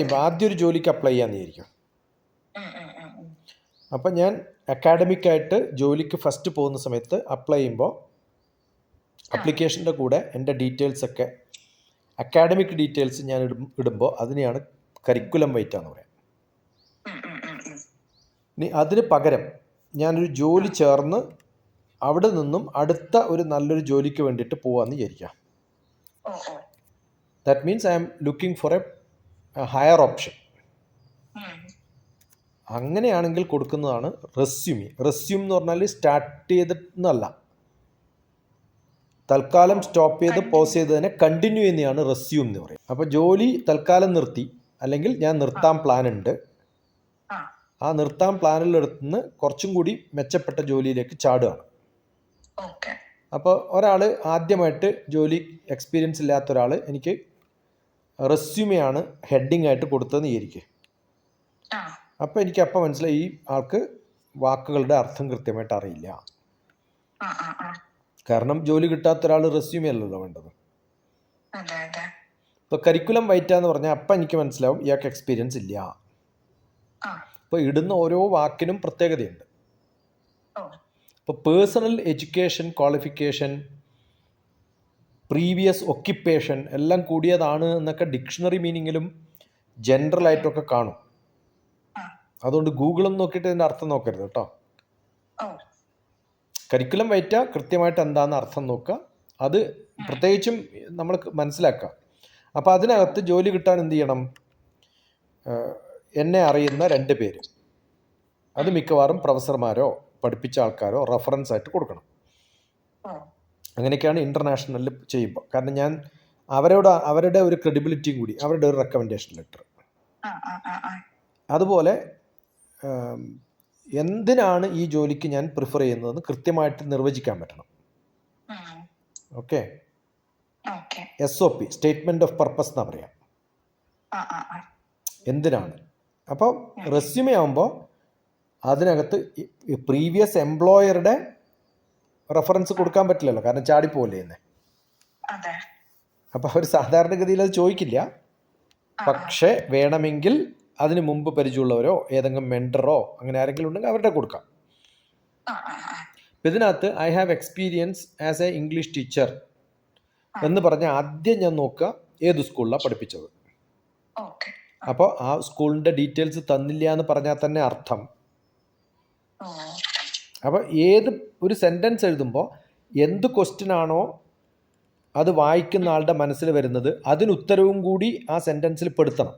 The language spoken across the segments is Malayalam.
ആദ്യം ഒരു ജോലിക്ക് അപ്ലൈ ചെയ്യാന്ന് വിചാരിക്കും. അപ്പം ഞാൻ അക്കാഡമിക്കായിട്ട് ജോലിക്ക് ഫസ്റ്റ് പോകുന്ന സമയത്ത് അപ്ലൈ ചെയ്യുമ്പോൾ അപ്ലിക്കേഷന്റെ കൂടെ എന്റെ ഡീറ്റെയിൽസൊക്കെ അക്കാഡമിക് ഡീറ്റെയിൽസ് ഞാൻ ഇടും ഇടുമ്പോൾ അതിനെയാണ് കരിക്കുലം വൈറ്റ് എന്ന് പറയാം. ഇനി അതിന് പകരം ഞാനൊരു ജോലി ചേർന്ന് അവിടെ നിന്നും അടുത്ത ഒരു നല്ലൊരു ജോലിക്ക് വേണ്ടിയിട്ട് പോകാമെന്ന് വിചാരിക്കാം. That means I am looking for a higher option. അങ്ങനെയാണെങ്കിൽ കൊടുക്കുന്നതാണ് റെസ്യൂമി റെസ്യൂം എന്ന് പറഞ്ഞാൽ സ്റ്റാർട്ട് ചെയ്തിട്ടല്ല തൽക്കാലം സ്റ്റോപ്പ് ചെയ്ത് പോസ് ചെയ്തതിനെ കണ്ടിന്യൂ ചെയ്യുന്നതാണ് റെസ്യൂം എന്ന് പറയും അപ്പോൾ ജോലി തൽക്കാലം നിർത്തി. അല്ലെങ്കിൽ ഞാൻ നിർത്താൻ പ്ലാൻ ഉണ്ട്. ആ. നിർത്താൻ പ്ലാനിലെടുത്തുനിന്ന് കുറച്ചും കൂടി മെച്ചപ്പെട്ട ജോലിയിലേക്ക് ചാടുകയാണ്. അപ്പോൾ ഒരാൾ ആദ്യമായിട്ട് ജോലി എക്സ്പീരിയൻസ് ഇല്ലാത്ത ഒരാൾ എനിക്ക് റെസ്യൂമെയാണ് ഹെഡിങ് ആയിട്ട് കൊടുത്തതെന്ന് വിചാരിക്കുക അപ്പോൾ എനിക്ക് അപ്പം മനസ്സിലായി ഈ ആൾക്ക് വാക്കുകളുടെ അർത്ഥം കൃത്യമായിട്ട് അറിയില്ല. കാരണം ജോലി കിട്ടാത്ത ഒരാൾ റെസ്യൂമേ അല്ലല്ലോ വേണ്ടത്. ഇപ്പോൾ കരിക്കുലം വൈറ്റ എന്ന് പറഞ്ഞാൽ അപ്പം എനിക്ക് മനസ്സിലാവും ഇയാൾക്ക് എക്സ്പീരിയൻസ് ഇല്ല. ഇപ്പോൾ ഇടുന്ന ഓരോ വാക്കിനും പ്രത്യേകതയുണ്ട്. ഇപ്പോൾ personal education qualification previous occupation എല്ലാം കൂടിയതാണ് എന്നൊക്കെ ഡിക്ഷണറി മീനിങ്ങിലും ജനറൽ ആയിട്ടൊക്കെ കാണും അതുകൊണ്ട് ഗൂഗിളും നോക്കിയിട്ട് ഇതിന്റെ അർത്ഥം നോക്കരുത് കേട്ടോ. കരിക്കുലം വൈറ്റ കൃത്യമായിട്ട് എന്താണെന്ന് അർത്ഥം നോക്കുക. അത് പ്രത്യേകിച്ചും നമ്മൾ മനസ്സിലാക്കുക. അപ്പോൾ അതിനകത്ത് ജോലി കിട്ടാൻ എന്ത് ചെയ്യണം? എന്നെ അറിയുന്ന രണ്ട് പേര്. അത് മിക്കവാറും പ്രൊഫസർമാരോ പഠിപ്പിച്ച ആൾക്കാരോ റെഫറൻസ് ആയിട്ട് കൊടുക്കണം. അങ്ങനെയൊക്കെയാണ് ഇന്റർനാഷണലിൽ ചെയ്യുമ്പോൾ കാരണം ഞാൻ അവരോട് അവരുടെ ഒരു ക്രെഡിബിലിറ്റി കൂടി അവരുടെ ഒരു റെക്കമെൻഡേഷൻ ലെറ്റർ അതുപോലെ എന്തിനാണ് ഈ ജോലിക്ക് ഞാൻ പ്രിഫർ ചെയ്യുന്നതെന്ന് കൃത്യമായിട്ട് നിർവചിക്കാൻ പറ്റണം. Okay S O P statement of purpose എന്നാ പറയാം. എന്തിനാണ്? അപ്പോൾ റെസ്യൂമേ ആകുമ്പോൾ അതിനകത്ത് പ്രീവിയസ് എംപ്ലോയറുടെ റെഫറൻസ് കൊടുക്കാൻ പറ്റില്ലല്ലോ. കാരണം ചാടി പോവല്ലേ അതെ. അപ്പോൾ അവർ സാധാരണഗതിയിൽ അത് ചോദിക്കില്ല. പക്ഷേ വേണമെങ്കിൽ അതിനു മുമ്പ് പരിചയമുള്ളവരോ ഏതെങ്കിലും മെൻഡറോ അങ്ങനെ ആരെങ്കിലും ഉണ്ടെങ്കിൽ അവരുടെ കൊടുക്കാം. ഇതിനകത്ത് I have experience as a English teacher എന്ന് പറഞ്ഞാൽ ആദ്യം ഞാൻ നോക്കുക ഏത് സ്കൂളിലാണ് പഠിപ്പിച്ചത്. അപ്പോൾ ആ. സ്കൂളിന്റെ ഡീറ്റെയിൽസ് തന്നില്ല എന്ന് പറഞ്ഞാൽ തന്നെ അർത്ഥം. അപ്പോൾ ഏത് ഒരു സെന്റൻസ് എഴുതുമ്പോൾ എന്ത് ക്വസ്റ്റ്യൻ ആണോ അത് വായിക്കുന്ന ആളുടെ മനസ്സിൽ വരുന്നത് അതിന് ഉത്തരവും കൂടി ആ സെന്റൻസിൽ പെടുത്തണം.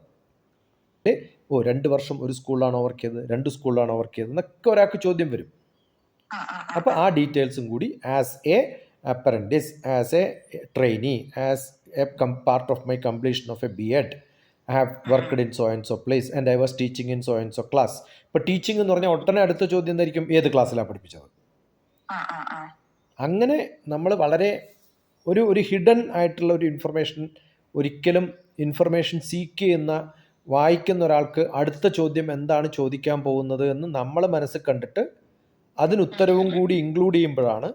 ഓ രണ്ട് വർഷം ഒരു സ്കൂളിലാണോ വർക്ക് ചെയ്തത് രണ്ട് സ്കൂളിലാണോ വർക്ക് ചെയ്തത് എന്നൊക്കെ ഒരാൾക്ക് ചോദ്യം വരും. അപ്പോൾ ആ ഡീറ്റെയിൽസും കൂടി as a apprentice as a trainee as a come part of my completion of a B Ed I have worked in so and so place and I was teaching in so and so class ഇപ്പോൾ ടീച്ചിങ് എന്ന് പറഞ്ഞാൽ ഒട്ടനെ അടുത്ത ചോദ്യം എന്തായിരിക്കും? ഏത് ക്ലാസ്സിലാണ് പഠിപ്പിച്ചത്? അങ്ങനെ നമ്മൾ വളരെ ഒരു ഒരു ഹിഡൻ ആയിട്ടുള്ള ഒരു ഇൻഫർമേഷൻ ഒരിക്കലും ഇൻഫർമേഷൻ സീക്ക് ചെയ്യുന്ന വായിക്കുന്ന ഒരാൾക്ക് അടുത്ത ചോദ്യം എന്താണ് ചോദിക്കാൻ പോകുന്നത് എന്ന് നമ്മൾ മനസ്സിൽ കണ്ടിട്ട് അതിന് ഉത്തരവും കൂടി ഇൻക്ലൂഡ് ചെയ്യുമ്പോഴാണ്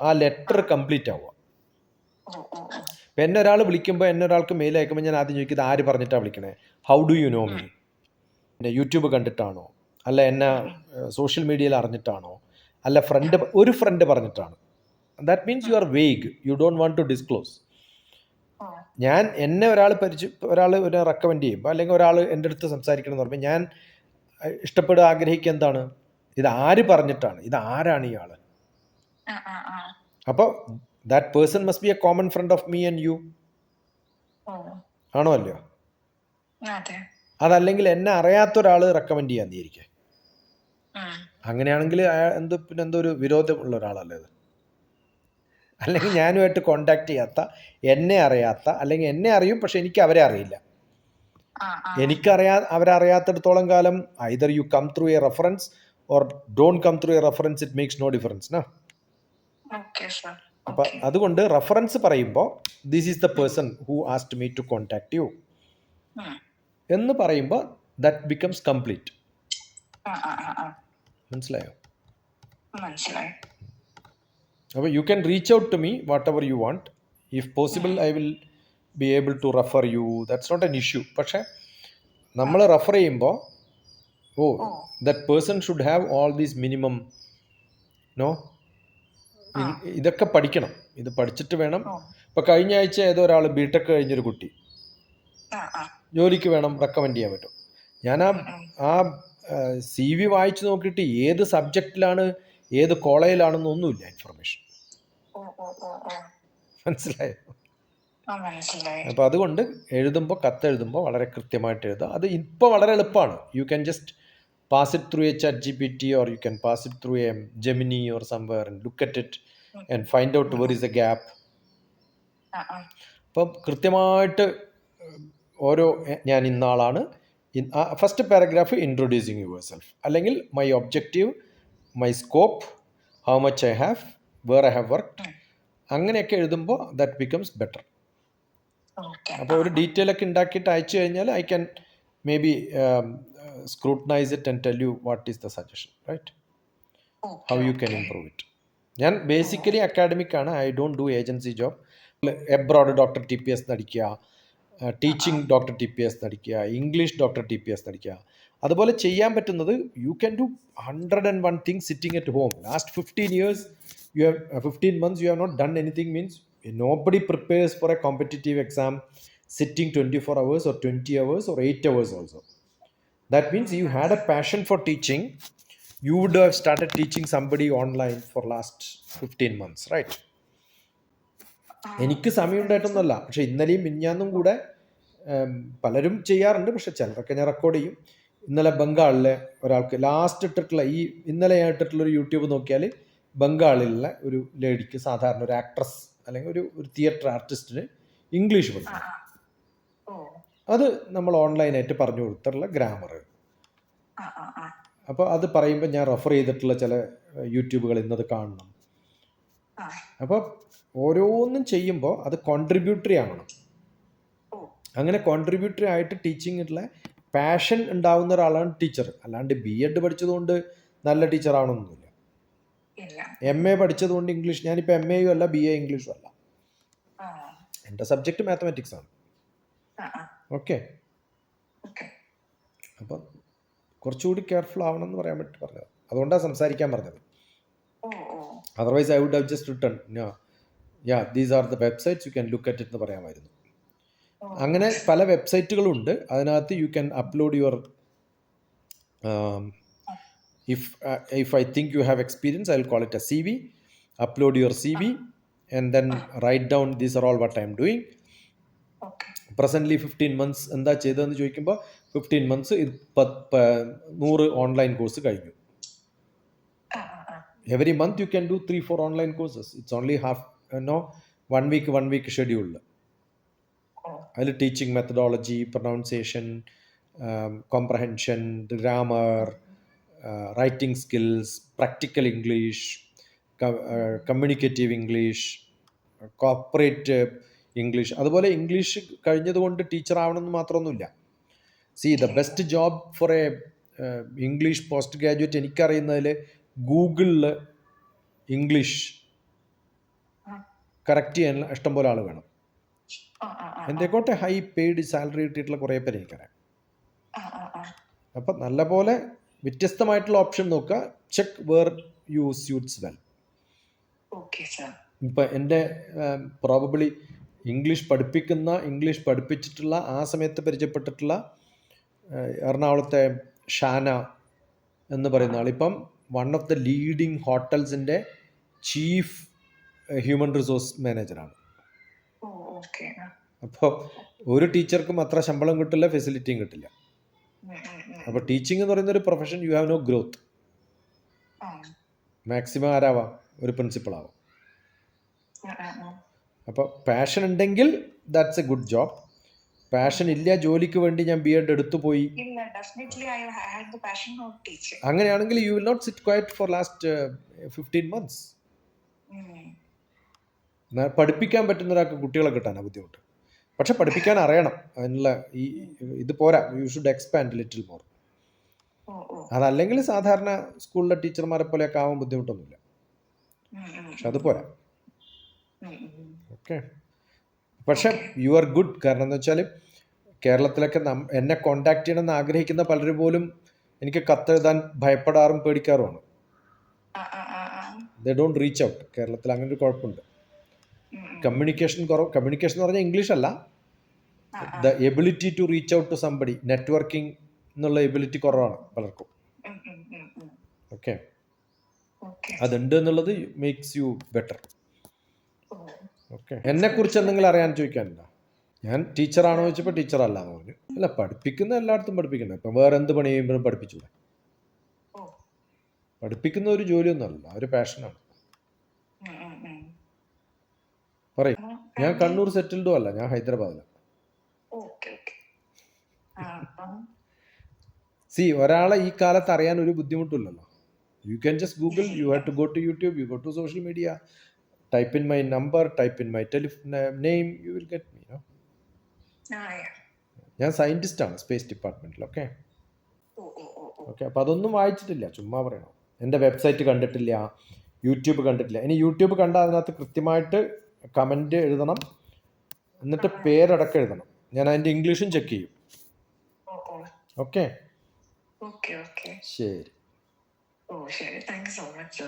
ആ ലെറ്റർ കംപ്ലീറ്റ് ആവുക. ഇപ്പം എന്നെ ഒരാൾ വിളിക്കുമ്പോൾ എന്നെ ഒരാൾക്ക് മെയിൽ അയക്കുമ്പോൾ ഞാൻ ആദ്യം ചോദിക്കുന്നത് ആര് പറഞ്ഞിട്ടാണ് വിളിക്കണേ? How do you know me പിന്നെ യൂട്യൂബ് കണ്ടിട്ടാണോ? അല്ല എന്നെ സോഷ്യൽ മീഡിയയിൽ അറിഞ്ഞിട്ടാണോ? അല്ല ഫ്രണ്ട് ഒരു ഫ്രണ്ട് പറഞ്ഞിട്ടാണ്. That means you are vague you don't want to disclose ഞാൻ എന്നെ ഒരാൾ പരിചയ ഒരാൾ ഒരു റെക്കമെൻഡ് ചെയ്യുമ്പോൾ അല്ലെങ്കിൽ ഒരാൾ എന്റെ അടുത്ത് സംസാരിക്കണം എന്ന് പറയുമ്പോൾ ഞാൻ ഇഷ്ടപ്പെടുക ആഗ്രഹിക്കുക എന്താണ്? ഇത് ആര് പറഞ്ഞിട്ടാണ്? ഇത് ആരാണ് ഇയാൾ അപ്പോൾ that person must be a common friend of me and you ആണോ അല്ലയോ? അതെ. അതല്ലെങ്കിൽ എന്നെ അറിയാത്ത ഒരാൾ റെക്കമെൻഡ് ചെയ്യാൻ തീരിക്കെ. അങ്ങനെയാണെങ്കിൽ എന്തോ പിന്നെ എന്തോ ഒരു വിരോധമുള്ള ഒരാളല്ലേ അത് അല്ലെങ്കിൽ ഞാനുമായിട്ട് കോണ്ടാക്ട് ചെയ്യാത്ത എന്നെ അറിയാത്ത അല്ലെങ്കിൽ എന്നെ അറിയും പക്ഷെ എനിക്ക് അവരെ അറിയില്ല. എനിക്കറിയാ അവരറിയാത്തിടത്തോളം കാലം either you come through a reference or don't come through a reference it makes no difference നാ അപ്പം അതുകൊണ്ട് റഫറൻസ് പറയുമ്പോൾ this is the person who asked me to contact you എന്ന് പറയുമ്പോൾ ദാറ്റ് ബിക്കംസ് കംപ്ലീറ്റ് മനസ്സിലായോ? മനസ്സിലായി. അപ്പോൾ you can reach out to me whatever you want if possible I will be able to refer you that's not an issue പക്ഷേ നമ്മൾ റെഫർ ചെയ്യുമ്പോൾ ഓ ഓ. That person should have all these minimum no. ഇതൊക്കെ പഠിക്കണം. ഇത് പഠിച്ചിട്ട് വേണം. ഇപ്പൊ കഴിഞ്ഞ ആഴ്ച ഏതോ ഒരാൾ ബിടെക് കഴിഞ്ഞൊരു കുട്ടി. ജോലിക്ക് വേണം റെക്കമെൻഡ് ചെയ്യാൻ പറ്റും. ഞാൻ ആ. ആ സി വി വായിച്ചു നോക്കിയിട്ട് ഏത് സബ്ജക്റ്റിലാണ് ഏത് ഇൻഫർമേഷൻ ഓ ഓ ഓ മനസ്സിലായോ? അപ്പൊ അതുകൊണ്ട് എഴുതുമ്പോൾ കത്ത് എഴുതുമ്പോൾ വളരെ കൃത്യമായിട്ട് എഴുതുക. അത് ഇപ്പോൾ വളരെ എളുപ്പമാണ്. You can just chat G P T or you can pass it through a Gemini or somewhere and look at it and find out where is a gap ആ ആ. അപ്പം കൃത്യമായിട്ട് ഓരോ ഞാൻ ഇന്നാളാണ്. First paragraph introducing yourself അല്ലെങ്കിൽ my objective my scope how much I have where I have work അങ്ങനെയൊക്കെ എഴുതുമ്പോൾ ദാറ്റ് ബിക്കംസ് ബെറ്റർ അപ്പോൾ ഒരു ഡീറ്റെയിൽ ഒക്കെ ഉണ്ടാക്കിയിട്ട് അയച്ചു കഴിഞ്ഞാൽ I can maybe scrutinize it and tell you what is the suggestion right how you can improve it ഞാൻ ബേസിക്കലി അക്കാഡമിക് ആണ്. I don't do agency job abroad doctor T P S നടിക്കുക teaching doctor T P S നടിക്കുക English doctor T P S നടിക്കുക. അതുപോലെ ചെയ്യാൻ പറ്റുന്നത് you can do hundred and one thing sitting at home last fifteen years you have fifteen months you have not done anything means nobody prepares for a competitive exam sitting twenty four hours or twenty hours or eight hours also that means you had a passion for teaching. You would have started teaching somebody online for last 15 months right? എനിക്ക് സമയം ഉണ്ടായിട്ടൊന്നുമല്ല പക്ഷെ ഇന്നലെയും മിഞ്ഞാന്നും കൂടെ പലരും ചെയ്യാറുണ്ട്. പക്ഷെ ചിലരൊക്കെ ഞാൻ റെക്കോർഡ് ചെയ്യും. ഇന്നലെ ബംഗാളിലെ ഒരാൾക്ക് ലാസ്റ്റ് ഇട്ടിട്ടുള്ള ഈ ഇന്നലെ ഞാൻ ഇട്ടിട്ടുള്ള ഒരു യൂട്യൂബ് നോക്കിയാൽ ബംഗാളിലുള്ള ഒരു ലേഡിക്ക് സാധാരണ ഒരു ആക്ട്രസ് അല്ലെങ്കിൽ ഒരു ഒരു തിയേറ്റർ ആർട്ടിസ്റ്റിന് ഇംഗ്ലീഷ് പഠിക്കണം. അത് നമ്മൾ ഓൺലൈനായിട്ട് പറഞ്ഞു കൊടുത്തിട്ടുള്ള ഗ്രാമർ. അപ്പോൾ അത് പറയുമ്പോൾ ഞാൻ റെഫർ ചെയ്തിട്ടുള്ള ചില യൂട്യൂബുകൾ ഇന്നത് കാണണം. അപ്പോൾ ഓരോന്നും ചെയ്യുമ്പോൾ അത് കോൺട്രിബ്യൂട്ടറി ആവണം. അങ്ങനെ കോൺട്രിബ്യൂട്ടറി ആയിട്ട് ടീച്ചിങ്ങിലുള്ള പാഷൻ ഉണ്ടാവുന്ന ഒരാളാണ് ടീച്ചർ. അല്ലാണ്ട് ബി എഡ് പഠിച്ചതുകൊണ്ട് നല്ല ടീച്ചർ ആവണമെന്നില്ല എം എ പഠിച്ചതുകൊണ്ട് ഇംഗ്ലീഷ് ഞാനിപ്പോൾ എം എയും അല്ല ബി എ ഇംഗ്ലീഷും അല്ല. എന്റെ സബ്ജക്റ്റ് മാത്തമാറ്റിക്സ് ആണ്. ഓക്കെ. അപ്പം കുറച്ചുകൂടി കെയർഫുൾ ആവണം എന്ന് പറയാൻ വേണ്ടി പറഞ്ഞത്. അതുകൊണ്ടാണ് സംസാരിക്കാൻ പറഞ്ഞത്. Otherwise I would have just written yeah these are the websites you can look at എന്ന് പറയാമായിരുന്നു. അങ്ങനെ പല വെബ്സൈറ്റുകളുണ്ട് അതിനകത്ത് you can upload your if if I think you have experience I will call it a C V upload your C V and then write down these are all what I'm doing presently fifteen months എന്താ ചെയ്തതെന്ന് ചോദിക്കുമ്പോൾ ഫിഫ്റ്റീൻ മന്ത്സ് നൂറ് ഓൺലൈൻ കോഴ്സ് കഴിഞ്ഞു. Every month you can do three four online courses it's only half no one week one week ഷെഡ്യൂളിൽ അതിൽ teaching methodology pronunciation comprehension grammar writing skills practical English communicative English corporate English. അതുപോലെ ഇംഗ്ലീഷ് കഴിഞ്ഞതുകൊണ്ട് ടീച്ചർ ആവണമെന്ന് മാത്രമൊന്നുമില്ല. See the best job for a English post graduate എനിക്കറിയുന്നതിൽ ഗൂഗിളിൽ ഇംഗ്ലീഷ് കറക്റ്റ് ചെയ്യാൻ ഇഷ്ടംപോലെ ആൾ വേണം. എന്തെക്കോട്ടെ ഹൈ പെയ്ഡ് സാലറി കിട്ടിയിട്ടുള്ള കുറേ പേര് എനിക്കറിയാം. ആ നല്ല പോലെ അപ്പം നല്ലപോലെ വ്യത്യസ്തമായിട്ടുള്ള ഓപ്ഷൻ നോക്കുക. Check where you suits well ഇപ്പം എന്റെ പ്രോബബിളി ഇംഗ്ലീഷ് പഠിപ്പിക്കുന്ന ഇംഗ്ലീഷ് പഠിപ്പിച്ചിട്ടുള്ള ആ സമയത്ത് പരിചയപ്പെട്ടിട്ടുള്ള എറണാകുളത്തെ ഷാന എന്ന് പറയുന്ന ആളിപ്പം വൺ ഓഫ് ദ ലീഡിങ് ഹോട്ടൽസിന്റെ ചീഫ് ഹ്യൂമൻ റിസോഴ്സ് മാനേജറാണ് അപ്പോൾ ഒരു ടീച്ചർക്കും അത്ര ശമ്പളം കിട്ടില്ല ഫെസിലിറ്റിയും കിട്ടില്ല. അപ്പോൾ ടീച്ചിങ് എന്ന് പറയുന്ന ഒരു profession you have no growth maximum ആരാവാം? ഒരു പ്രിൻസിപ്പൾ ആവാം. ആ. അപ്പോൾ പാഷൻ ഉണ്ടെങ്കിൽ that's a good job passion ഇല്ല ജോലിക്ക് വേണ്ടി ഞാൻ ബി എഡ് എടുത്തു പോയി. അങ്ങനെയാണെങ്കിൽ you will not sit quiet for last fifteen months പഠിപ്പിക്കാൻ പറ്റുന്ന ഒരാൾക്ക് കുട്ടികളെ കിട്ടാനാണ് ബുദ്ധിമുട്ട്. പക്ഷെ പഠിപ്പിക്കാൻ അറിയണം. അതിനുള്ള ഈ ഇത് പോരാ. You should expand little more അതല്ലെങ്കിൽ സാധാരണ സ്കൂളിലെ ടീച്ചർമാരെ പോലെയൊക്കെ ആവാൻ ബുദ്ധിമുട്ടൊന്നുമില്ല. പക്ഷെ അത് പോരാ. ഓക്കെ പക്ഷെ യു ആർ ഗുഡ് കാരണം എന്ന് വെച്ചാൽ കേരളത്തിലൊക്കെ എന്നെ കോണ്ടാക്ട് ചെയ്യണമെന്ന് ആഗ്രഹിക്കുന്ന പലരും പോലും എനിക്ക് കത്തെഴുതാൻ ഭയപ്പെടാറും പേടിക്കാറുമാണ്. ദേ ഡോണ്ട് റീച്ച് ഔട്ട് കേരളത്തിൽ അങ്ങനെ ഒരു കുഴപ്പമുണ്ട്. കമ്മ്യൂണിക്കേഷൻ കുറവ് കമ്മ്യൂണിക്കേഷൻ എന്ന് പറഞ്ഞാൽ ഇംഗ്ലീഷ് അല്ല. The ability to reach out to somebody networking എന്നുള്ള എബിലിറ്റി കുറവാണ് പലർക്കും. ഓക്കെ അതുണ്ട് എന്നുള്ളത് മേക്സ് യു ബെറ്റർ ഓ കുറിച്ച് എന്നെക്കുറിച്ച് എന്തെങ്കിലും അറിയാൻ ചോദിക്കാനുണ്ടോ? ഞാൻ ടീച്ചറാണോ ചോദിച്ചപ്പോൾ ടീച്ചറല്ല എന്ന് പറഞ്ഞു. അല്ല പഠിപ്പിക്കുന്ന എല്ലായിടത്തും പഠിപ്പിക്കണം ഇപ്പം വേറെ എന്ത് പണി ചെയ്യുമ്പോഴും പഠിപ്പിച്ചൂടെ പഠിപ്പിക്കുന്ന ഒരു ജോലിയൊന്നുമല്ല ഒരു പാഷനാണ്. പറയും. ഞാൻ. കണ്ണൂർ സെറ്റിൽഡും അല്ല ഞാൻ ഹൈദരാബാദിലാണ് ഓക്കെ ഓക്കെ. ആ സി ഒരാളെ ഈ കാലത്ത് അറിയാൻ ഒരു ബുദ്ധിമുട്ടില്ലല്ലോ you can just Google you have to go to YouTube you go to social media type in my number type in my telephone name you will get me ah yeah. ഞാൻ ആണ് സ്പേസ് ഡിപ്പാർട്ട്മെന്റിൽ ഓക്കെ ഓക്കെ അപ്പോൾ അതൊന്നും വായിച്ചിട്ടില്ല ചുമ്മാ പറയണം. എന്റെ വെബ്സൈറ്റ് കണ്ടിട്ടില്ല യൂട്യൂബ് കണ്ടിട്ടില്ല. ഇനി യൂട്യൂബ് കണ്ടാൽ അതിനകത്ത് കൃത്യമായിട്ട് കമന്റ് എഴുതണം. എന്നിട്ട് പേരടക്കം എഴുതണം. ഞാൻ അതിന്റെ ഇംഗ്ലീഷും ചെക്ക് ചെയ്യും. ഓക്കെ ശരി. ഓ ശരി. Thank you so much